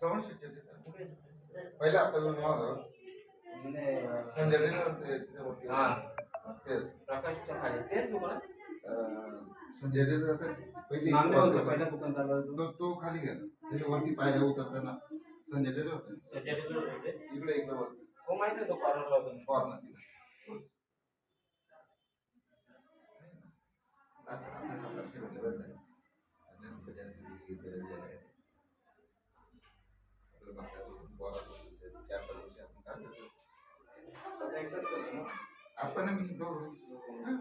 श्रवण शिक्षक पहिले आपल्याला नाव होतं संजय टेलर ते-. हा. प्रकाशच्या खाली तेच दुकान संजय होतं. पहिली नांदेड होतं पहिलं दुकान चालू होतं. तो तो खाली गेला त्याच्या वरती पायऱ्या उतरताना संजय टेलर होतं. इकडे इकडे वरती हो माहिती आहे तो कॉर्नरला होता कॉर्नर तिला असं आपल्या भेटलं जाईल जास्त आपण मी दोघं हां.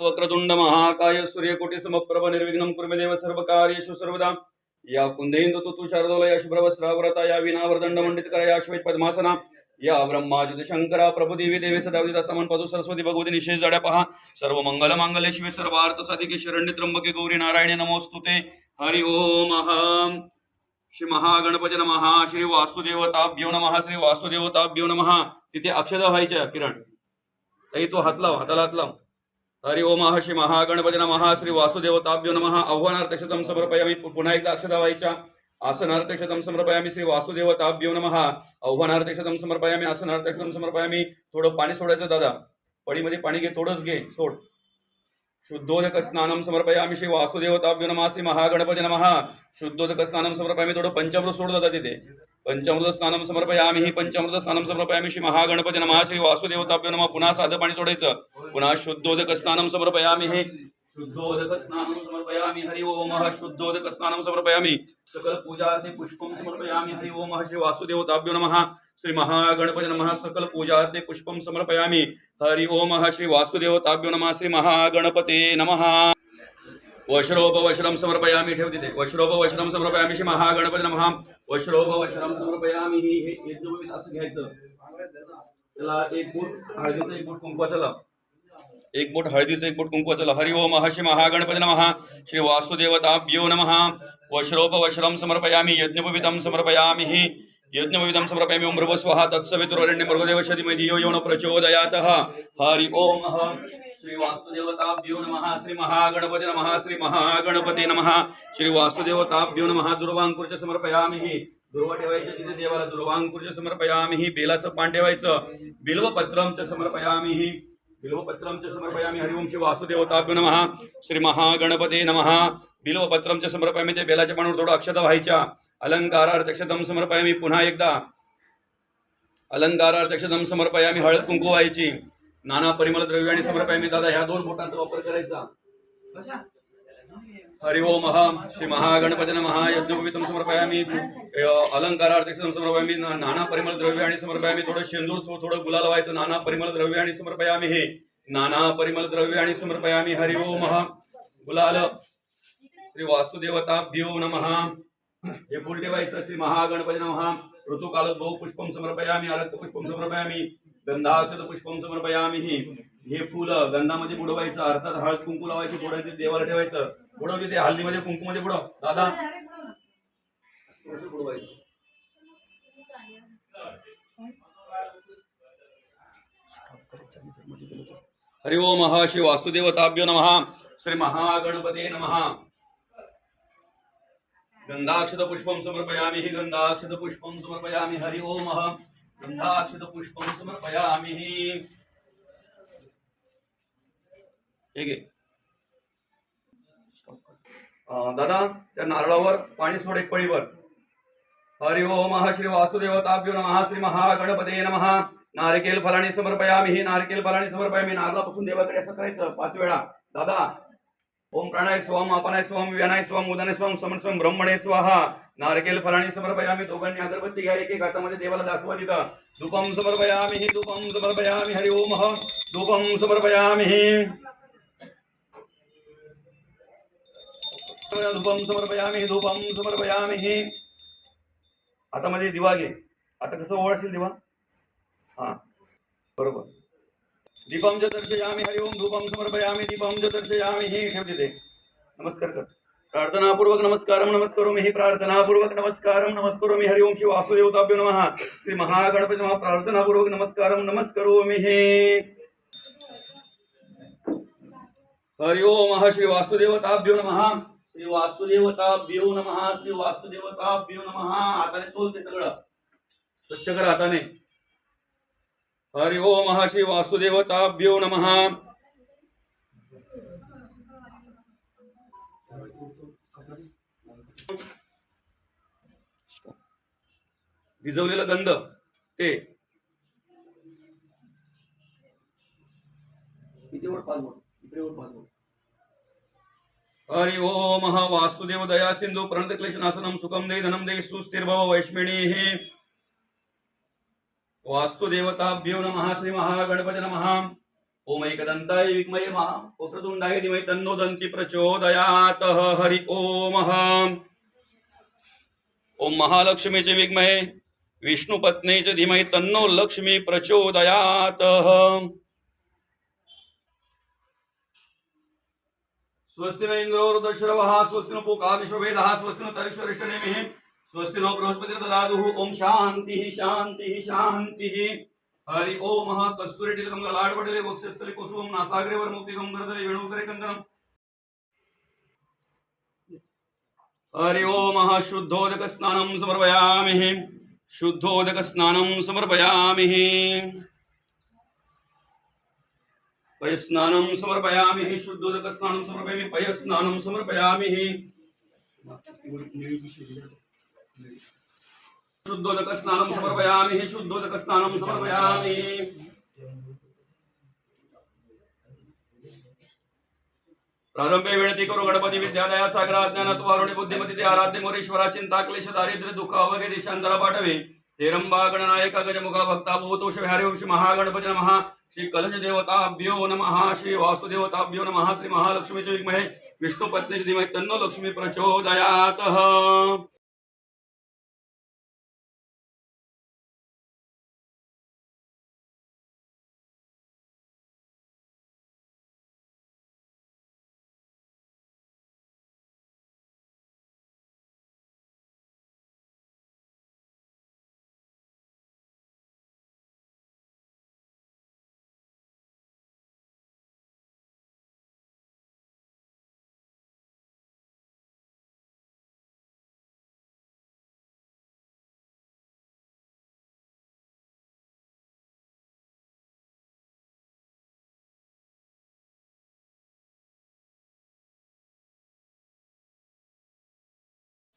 वक्रतुंड महाकाय सूर्यकोटी समप्रभ निर्विघ्न कुर्मे देव सर्व कार्येषु सर्वदा। या कुंदेंदु तुतु शारदोल या शुभ्रवस्त्राव्रता या विनावर्दंड मंडित करा या श्वेत पद्मासना। या ब्रह्मा शंकरा प्रभू देवी देवी सदाविदा समान पदू सरस्वती भगवती निशेष जड्या पहा। सर्व मंगल मांगल्य शिवे सर्व साधिके शरण्य त्र्यंबके गौरी नारायणे नमोस्तुते हरि ओम श्री महागणपती नमः। श्री वास्तुदेवताभ्यो नमः। श्री वास्तुदेवताभ्यो नमः। तिथे अक्षदा व्हायच्या किरण। ताई तो हात लाव हाताला हात लाव हरि ओम श्री महागणपती नमः। श्री वासुदेवताभ्यो नमः। आव्हानार्थक्षतम समर्पयामी। पुन्हा एकदा अक्षदावाईच्या व्हायच्या आसनार्थक्षतम समर्पयामी। श्री वासुदेवताभ्यो नमः। आव्हानार्थक्षतम समर्पयामी। आसनार्थक्षतम समर्पयामी। थोडं पाणी सोडायचं दादा. पडीमध्ये पाणी घे थोडंच घे सोड. शुद्धोदक स्नानम समर्पयामि श्री वास्तुदेवताभ्यो नमः। श्री महागणपती नमः शुद्धोदक स्नानम समर्पयामि थोडं पंचामृत सोड जातात तिथे पंचामृत स्नान समर्पयामि ही पंचामृत स्नानम समर्पयामि श्री महागणपती नमः। श्री वासुदेवताभ्यो नमः। पुन्हा साधं पाणी सोडायचं पुन्हा शुद्धोदक स्नानम समर्पयामि। हे शुद्धोदक स्नानं समर्पयामि हरि ओम शुद्धोदक स्नानम समर्पयामि सकल पूजार्थे पुष्पं समर्पयामि हरि ओम श्री वासुदेवताभ्यो नमः श्री महागणपति नमः सकल पूजार्थे पुष्पं समर्पयामि हरि ओम श्री वासुदेवताभ्यो नमः श्री महागणपते नमः वशरोपवशनं समर्पयामि ठेव तिथे वशरोपवशनं समर्पयामि श्री महागणपती नमः वशरोपवशनं समर्पयामि हे हे असं घ्यायचं त्याला एक बोट हळदीचं एक बोट कुंकवाचं एक बोट हळदीचं एक बोट कुंकवाचं हरि ओम श्री महागणपती नमः. श्री वासुदेवताभ्यो नमः. वश्रोपवश्रम समर्पयामि यज्ञोपवीतं समर्पयामि हि यज्ञोपवीतं समर्पयामि ओम भृगो तत्सवितुरण्य तत्सवितुर्वरेण्यं भर्गदेव धियो यो न प्रचोदयातः. हरि ओम श्री वासुदेवताभ्यो नमः. श्री महागणपती नमः. श्री महागणपती नमः. श्री वास्तुदेवताभ्यो नमः. दुर्वांकुरच समर्पयामि. हि दुर्वा ठेवायचं तिथे देवाला दुर्वांकुरच समर्पयामि. बेलाचं पान ठेवायचं बिल्वपत्रम च समर्पयामि. बिल्वपत्रम च समर्पयामि हरि ओम श्री वासुदेवताभ्यो नमः। श्री महागणपते नमः। बिल्वपत्रम च समर्पयामि ते बेलाच्या पानावर थोडं अक्षता व्हायच्या अलंकारार्थक्षतम समर्पयामि पुन्हा एकदा। अलंकारार्थक्षतम समर्पयामि हळद कुंकू व्हायची। नाना परिमळ द्रव्याने समर्पयामि दादा ह्या दोन बोटांचा वापर करायचा। हरि ओम अहम श्री महागणपती नमः। यज्ञोपवीतं समर्पयामि। समर्पयामी समर्पयामि। ना- नाना परिमळ द्रव्याने समर्पयामि। थोडं शेंदूर थोडं गुलाल व्हायचं नाना परिमल द्रव्य आणि समर्पयामि हे। नाना द्रव्या आणि समर्पयामि। हरि ओम अहम गुलाल। श्री वास्तुदेवताभ्यो नमः। हे फुल ठेवायचं श्री महागणपती नमहा ऋतुकाल बहु पुष्पम समर्पयामी अलक्त पुष्पम समर्पयामी। गंधाक्षत पुष्पम समर्पयामी हे। फुलं गंधामध्ये बुडवायचं अर्थात हळद कुंकू लावायची थोडं देवाला ठेवायचं बुडव तिथे हल्दीमध्ये कुंकूमध्ये बुडव दादा। बुडवायचं हरि ओम श्री वास्तुदेवताभ्यो नम। श्री महागणपते नमः। गंधाक्षत पुष्पम समर्पयामि। गंधाक्षत हरि ओम। गंधाक्षत पुष्पम समर्पयामि हि। हे दादा त्या नारळावर पाणी सोड एक पळीवर. हरि ओम श्री वासुदेवताभ्यो नमः श्री महागणपते नमः. नारिकेल फलाणी समर्पयामि हि नारिकेल फलाणी समर्पयामि नारळापासून देवाकडे असं करायचं पाच वेळा. दादा ओम प्राणाय स्वम अपनाय स्वम व्यनाय स्वम उदनाय स्वम समन स्वम ब्रह्मणे स्वाहा. नारकेल फलाणी समर्पयामी दोघांनी अगरबत्ती घ्या एक एक हातामध्ये देवाला दाखवा तिथं. धूपम समर्पयामी हि धूपम समर्पयामी हरि ओम धूपम समर्पयामी धूपम समर्पयामी धूपम समर्पयामी. आता मध्ये दिवा घे. आता कसं ओळखील दिवा? हा बरोबर. दीपम ज दर्शयामी हरिओम धूपम समर्पयामी दीपम ज दर्शयामी. ही ठेवते ते नमस्कार कर. प्रार्थनापूर्वक नमस्कार नमस्करो मी प्रार्थनापूर्वक नमस्कार नमस्करो मी हरिओम श्री वासुदेवताभ्य नमः. श्री महागणपती महा प्रार्थनापूर्वक नमस्कार नमस्करो मी हे हरिओम श्री वासुदेवताभ्यो नमः. श्री वासुदेवता बिओ नमहा श्री वासुदेवता बिओ नमहा हाताने सोलते सगळं. स्वच्छ कर हाताने. हरिओ महा श्री वासुदेवता बिओ नमहा भिजवलेला गंध ते. किती वर पाच इकडे वर पाच हरि ओम वासुदेव दया सिंधू प्रणत क्लेशनाशनम सुखम दे धनम दे सुस्थिरभव वैष्मिणी वास्तुदेवताभ्यो नमः श्री महागणपत नमः। ओम एकदंताय विद्महे महा पुत्रतुंडाय धीमहि तन्नो दंती प्रचोदयात। हरि ओम ओम महालक्ष्मीचे विद्महे विष्णुपत्नीचे धीमहि तन्नो लक्ष्मी प्रचोदयात। स्वस्ति न इंद्रो वृद्धश्रवः स्वस्ति न पूका विश्ववेदः स्वस्ति न तरिश्वरिष्ठनेमिः स्वस्ति नो बृहस्पतिर्ददातुः ओम शान्तिः शान्तिः शान्तिः। हरि ओम कस्तुरी टिलकम लाडपटले वक्षस्थले कुसुमं नासाग्रे मुक्तिकं करतले वेणुकरे कंकणम् हरि ओम शुद्धोदक स्नानं समर्पयामि। शुद्धोदक स्नानं समर्पयामि। पयस्नानं समर्पयामि शुद्धोदक शुद्धोदकस्नानं समर्पयामि पयस्नानं समर्पयामि। हि शुद्धोदकस्नानं समर्पयामि हि शुद्धोदकस्नानं समर्पयामि। प्रारंभे विनंती करू गणपती विद्यादया सागरा अज्ञानात वारुणी बुद्धिमती ते आराध्य मोरेश्वरा चिंता क्लेश दारिद्र्य दुःख अवघे देशांतरा पाठवे। हेरंबा गणनायका गजमुखा भक्ता भूतोष विहारी वंशी महागणपती महा श्री कलश देवताभ्यो नमः श्री वासुदेवताभ्यो नमः श्री महालक्ष्मीचे विद्महे विष्णू पत्नीचे धीमहि तन्नो लक्ष्मी प्रचोदयात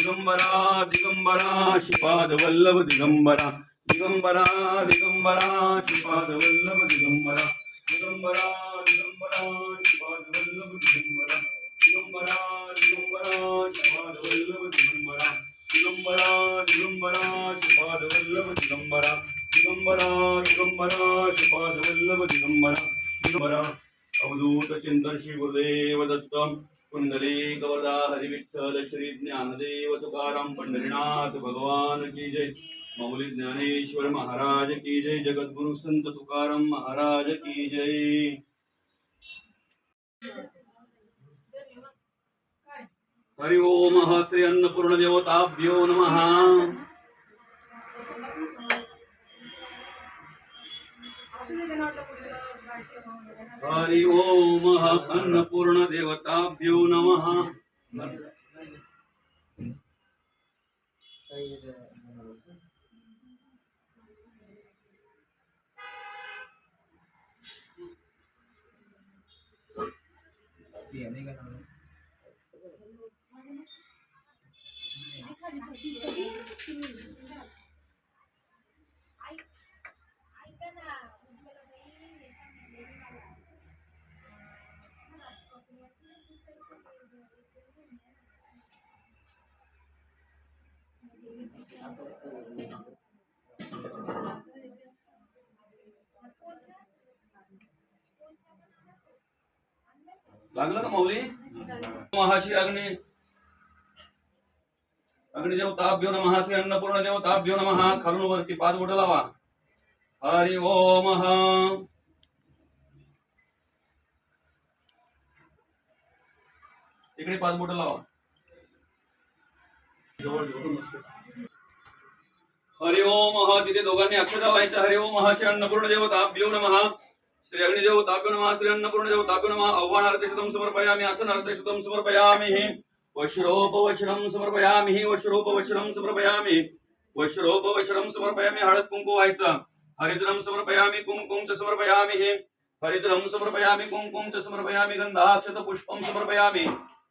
दिगंबरा दिगंबरा श्रीपाद वल्लभ दिगंबरा. दिगंबरा दिगंबरा श्रीपाद वल्लभ दिगंबरा. दिगंबरा दिगंबरा श्रीपाद वल्लभ दिगंबरा. दिगंबरा दिगंबरा श्रीपाद वल्लभ दिगंबरा. दिगंबरा दिगंबरा श्रीपाद वल्लभ दिगंबरा. दिगंबरा दिगंबरा श्रीपाद वल्लभ दिगंबरा. दिगंबरा दिगंबरा अवधूत चिंतन श्री गुरुदेव दत्त. कुंडली गवदा हरिविठ्ठल श्री ज्ञानदेव तुकाराम पंढरीनाथ भगवान की जय मौली ज्ञानेश्वर महाराज की जय जगद्गुरु संत तुकाराम महाराज की जय हरि ओम श्री अन्नपूर्ण देवताभ्यो नमः हरि ओम अन्नपूर्ण देवताभ्यो नमः लागलं का माऊली? महाशी अग्नि. अग्निदेव ताप घेऊन श्री अन्नपूर्ण देव ताप घेऊन महा खालून वरती पाच बोट लावा. हरि ओम. इकडे पाच बोट लावा. हरि ओम तिथे दोघांनी अक्षता व्हायच्या हरि ओम महा श्री अन्नपूर्ण देव देवताभ्यो नमः. श्री अग्निदेव अग्निदेवताभ्यो नमः श्री अन्नपूर्ण देवताभ्यो नमः. आव्हानार्थशतम समर्पयामि आसनार्थशतम समर्पयामि. वश्रोपवश्रम समर्पयामि वश्रोपवश्रम समर्पयामि. वश्रोपवश्रम समर्पयामि हळद कुंकू व्हायचं. हरिद्रम समर्पयामि कुंकुम च समर्पयामि. हरिद्रम समर्पयामि कुंकुम च समर्पयामि गंधाक्षत पुष्पम समर्पयामि.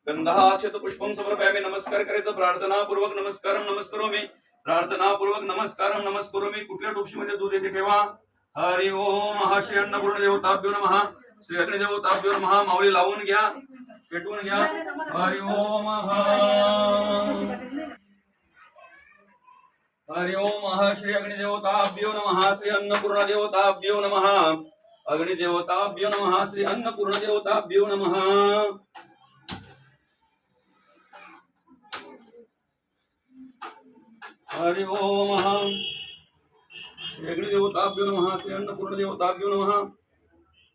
गंधाक्षत पुष्पम समर्पयामि नमस्कार करायचा प्रार्थनापूर्वक नमस्कार नमस्कारम। नमस्करोमि प्रार्थनापूर्वक नमस्कार नमस्करो मी कुठल्या टोपशीमध्ये दूध येते ठेवा? हरि ओम महाश्री अन्नपूर्ण देवताभ्यो नमः। श्री अग्निदेवताभ्यो नमः। माऊली लावून घ्या पेटवून घ्या। हरि ओम हरि ओम श्री अग्निदेवताभ्यो नमः। श्री अन्नपूर्ण देवताभ्यो नमः। अग्निदेवताभ्यो नमः। श्री अन्नपूर्ण देवताभ्यो नमः। हरि ओम श्री अग्निदेवताभ्यो नमः श्री अन्नपूर्ण देवताभ्यो नमः।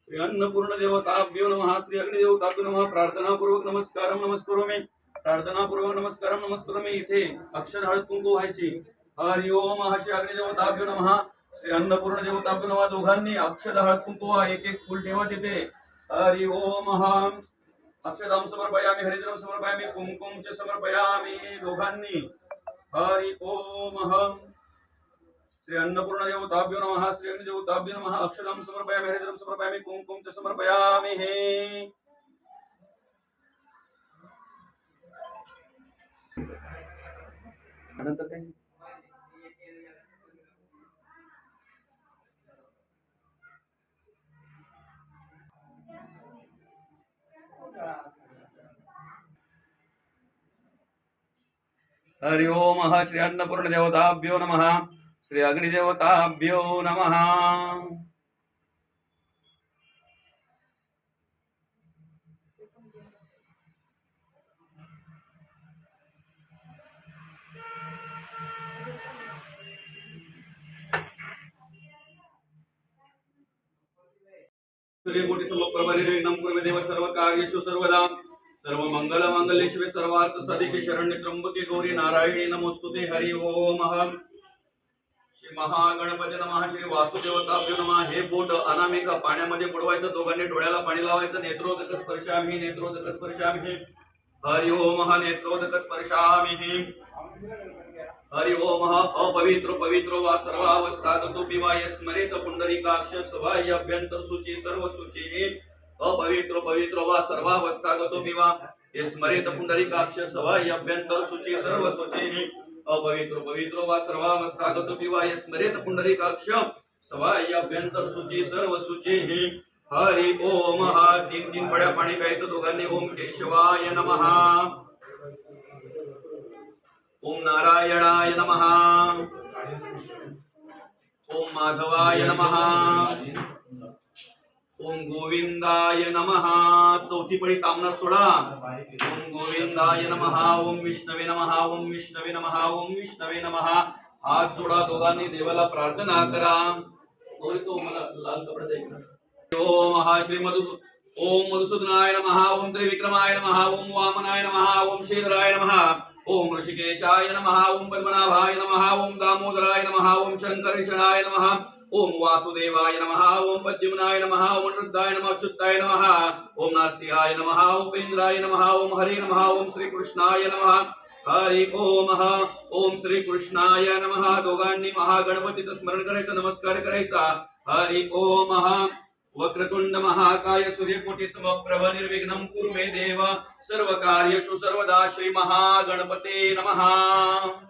श्री अन्नपूर्ण देवताभ्यो नमः श्री अग्निदेवताभ्यो नमः। प्रार्थनापूर्वक नमस्कारम नमस्करोमि। प्रार्थनापूर्वक नमस्कारम नमस्करोमि। इथे अक्षर हळद कुंकू व्हायची. हरि ओम श्री अग्निदेवताभ्यो नमः। श्री अन्नपूर्ण देवताभ्यो नमः दोघांनी अक्षर हळद कुंकू व्हा. एक एक फुल ठेवा तिथे. हरि ओम अक्षरम समर्पयामि हरिद्रम समर्पयामि कुंकुम च समर्पयामि दोघांनी. हरि ओम श्री अन्नपूर्ण देवताभ्यो नम, श्री अग्निदेवताभ्यो नमः। अक्षरं समर्पयामि हरिद्रम समर्पयामि कुंकुम च समर्पयामि, हे। अनंत काय? हरि ओम श्री अन्नपूर्ण देवताभ्यो नमः श्री अग्निदेवताभ्यो नमः। सूर्यकोटि समप्रभ निर्विघ्नं सर्वदा। सर्व मंगल मांगल्य सर्वार्थ सदिके शरण्य त्र्यंबके गौरी नारायणी नमोस्तुते हरि ओम श्री महागणपती नमः श्री वासुदेवताभ्यो नमः। हे बोट अनामिका पाण्यामध्ये बुडवायचं दोघांनी डोळ्याला पाणी लावायचं नेत्रोदक स्पर्शामी नेत्रोदक स्पर्शामी। हरि ओम नेत्रोदक स्पर्शामी। हरि ओम अपवित्र पवित्र वा सर्वावस्थागतो पिवा स्मरेत पुंडरीकाक्ष सभा अभ्यंतर सूची सर्व सूची अपवित्र पवित्र वा सर्वावस्थागतो हे स्मरेत पुंडरीकाक्ष सवाई अभ्यंतर सूची सर्व सूची अपवित्र पवित्र वा सर्वावस्थागतो हे स्मरेत पुंडरीकाक्ष सवाई अभ्यंतर सूची सर्व सूची हरि ओम हा. तीन तीन फड्या पाणी प्यायचं दोघांनी. ओम केशवाय नमः. ओम नारायणाय नमः. ओम माधवाय नमः. गोविंदाय नमः. चौथी पळी कामना सोडा. ओम गोविंदाय नमः. ओम विष्णवे नमः. ओम विष्णवे नमः. ओम विष्णवे नमः. हात जोडा दोघांनी देवाला प्रार्थना करा. तो मला लाल कपडे द्यायचा ओम हा श्री मधु ओम मधुसूदनाय नमः. ओम त्रिविक्रमाय नमः. ओम वामनाय नमः. ओम श्रीधराय नमः. ओम ऋषिकेशाय नमः ओम पद्मनाभाय नमः ओम दामोदराय नमः ओम शंकरेशनाय नमः ओम वासुदेवाय नमः ओम पद्युम्नाय नमः ओम रुद्राय नमः अच्युताय नमः ओम नरसिंहाय नमः उपेन्द्राय नमः ओम हरे नमः ओम श्रीकृष्णाय नमः हरि ओम ओम श्रीकृष्णाय नमः दोघांनी महागणपतीचं स्मरण करायचं नमस्कार करायचा हरि ओम वक्रतुंड महाकाय सूर्यकोटी समप्रभ निर्विघ्नं कुरु मे देव. सर्व कार्यशु सर्वदा श्री महागणपते नमः.